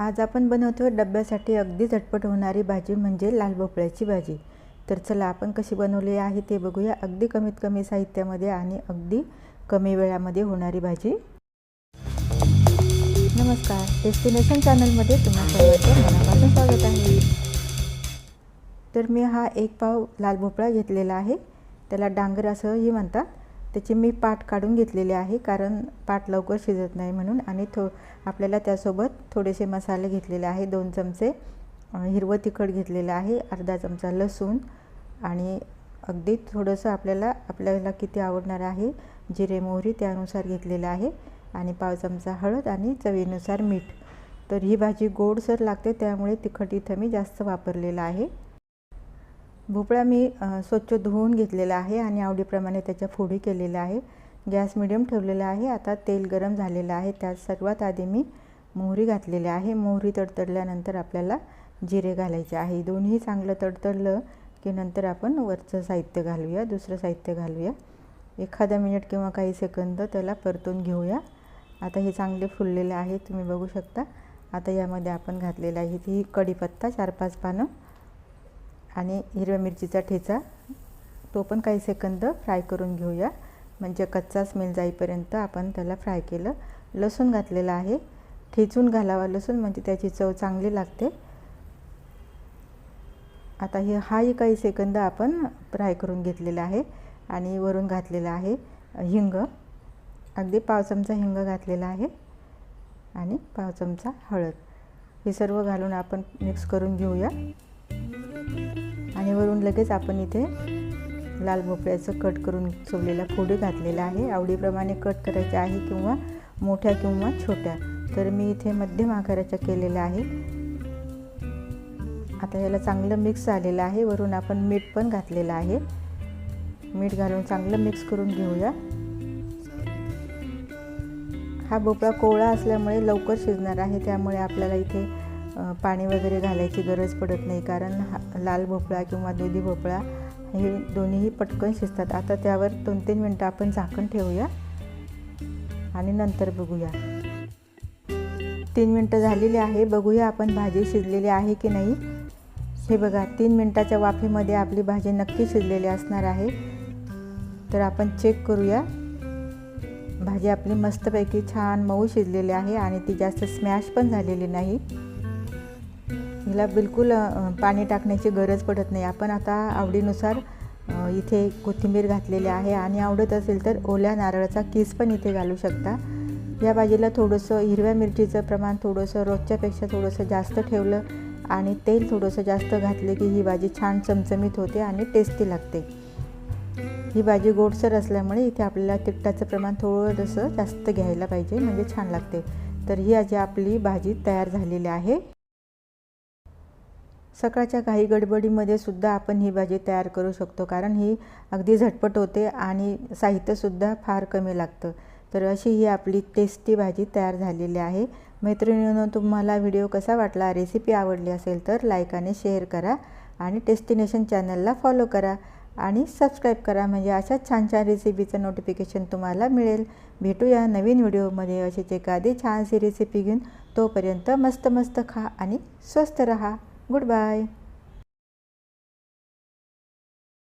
आज आपण बनवतो डब्यासाठी अगदी झटपट होणारी भाजी म्हणजे लाल भोपळ्याची भाजी. तर चला आपण कशी बनवली आहे ते बघूया. अगदी कमीत कमी साहित्यामध्ये आणि अगदी कमी वेळामध्ये होणारी भाजी. नमस्कार. डेस्टिनेशन चॅनलमध्ये तुम्हा सर्वांचं मनापासून स्वागत आहे. तर मी हा एक पाव लाल भोपळा घेतलेला आहे. त्याला डांगर असंही म्हणतात. त्याची मी पाट काढून घेतलेली आहे कारण पाट लवकर शिजत नाही म्हणून. आणि थो आपल्याला त्यासोबत थोडेसे मसाले घेतलेले आहे दोन चमचे हिरवं तिखट घेतलेलं आहे अर्धा चमचा लसूण. आणि अगदी थोडंसं आपल्याला आपल्याला किती आवडणार आहे जिरे मोहरी त्यानुसार घेतलेलं आहे. आणि पाव चमचा हळद आणि चवीनुसार मीठ. तर ही भाजी गोडसर लागते त्यामुळे तिखट इथं मी जास्त वापरलेलं आहे. भोपळा मी स्वच्छ धुवून घेतलेला आहे आणि आवडीप्रमाणे त्याच्या फोडी केलेल्या आहे. गॅस मिडियम ठेवलेला आहे. आता तेल गरम झालेलं आहे. त्यात सर्वात आधी मी मोहरी घातलेली आहे. मोहरी तडतडल्यानंतर आपल्याला जिरे घालायचे आहे. दोन्ही चांगलं तडतडलं की नंतर आपण वरचं साहित्य घालूया दुसरं साहित्य घालूया. एखादा मिनिट किंवा काही सेकंद त्याला परतून घेऊया. आता हे चांगले फुललेले आहे. तुम्ही बघू शकता. आता यामध्ये आपण घातलेलं आहे. ही कढीपत्ता चार पाच पानं. आणि हिरव्या मिरचीचा ठेचा. तो पण काही सेकंद फ्राय करून घेऊया. म्हणजे कच्चा स्मेल जाईपर्यंत आपण त्याला फ्राय केलं. लसूण घातलेलं आहे. ठेचून घालावा लसूण म्हणजे त्याची चव चांगली लागते. आता हे हाही काही सेकंद आपण फ्राय करून घेतलेला आहे आणि वरून घातलेला आहे हिंग. अगदी पाव चमचा हिंग घातलेला आहे आणि पाव चमचा हळद. हे सर्व घालून आपण मिक्स करून घेऊया. आणि वरून लगेच आपण इथे लाल भोपळ्याचं कट करून ठेवलेला फोडी घातलेला आहे. आवडीप्रमाणे कट करायचे आहे किंवा मोठ्या किंवा छोट्या. तर मी इथे मध्यम आकाराच्या केलेल्या आहे. आता याला चांगलं मिक्स झालेलं आहे. वरून आपण मीठ पण घातलेलं आहे. मीठ घालून चांगलं मिक्स करून घेऊया. हा भोपळा कोवळा असल्यामुळे लवकर शिजणार आहे. त्यामुळे आपल्याला इथे पाणी वगैरे घालायची गरज पडत नाही कारण हा लाल भोपळा किंवा दुधी भोपळा हे दोन्हीही पटकन शिजतात. आता त्यावर दोन तीन मिनटं आपण झाकण ठेवूया आणि नंतर बघूया. तीन मिनटं झालेली आहे. बघूया आपण भाजी शिजलेली आहे की नाही. हे बघा तीन मिनटाच्या वाफेमध्ये आपली भाजी नक्की शिजलेली असणार आहे. तर आपण चेक करूया. भाजी आपली मस्तपैकी छान मऊ शिजलेली आहे आणि ती जास्त स्मॅश पण झालेली नाही. हिला बिलकुल पाणी टाकण्याची गरज पडत नाही. आपण आता आवडीनुसार इथे कोथिंबीर घातलेली आहे आणि आवडत असेल तर ओल्या नारळाचा किस पण इथे घालू शकता. या भाजीला थोडंसं हिरव्या मिरचीचं प्रमाण थोडंसं रोजच्यापेक्षा थोडंसं जास्त ठेवलं आणि तेल थोडंसं जास्त घातलं की ही भाजी छान चमचमीत होते आणि टेस्टी लागते. ही भाजी गोडसर असल्यामुळे इथे आपल्याला तिखटाचं प्रमाण थोडंसं जास्त घ्यायला पाहिजे म्हणजे छान लागते. तर ही आजी आपली भाजी तयार झालेली आहे. सकाळच्या काही गडबडीमध्ये सुद्धा आपण ही भाजी तयार करू शकतो कारण ही अगदी झटपट होते आणि साहित्यसुद्धा फार कमी लागतं. तर अशी ही आपली टेस्टी भाजी तयार झालेली आहे. मैत्रिणींनो तुम्हाला व्हिडिओ कसा वाटला रेसिपी आवडली असेल तर लाईक आणि शेअर करा आणि डेस्टिनेशन चॅनलला फॉलो करा आणि सबस्क्राईब करा म्हणजे अशाच छान छान रेसिपीचं नोटिफिकेशन तुम्हाला मिळेल. भेटूया नवीन व्हिडिओमध्ये अशीच एखादी छानशी रेसिपी घेऊन. तोपर्यंत मस्त मस्त खा आणि स्वस्त रहा. goodbye.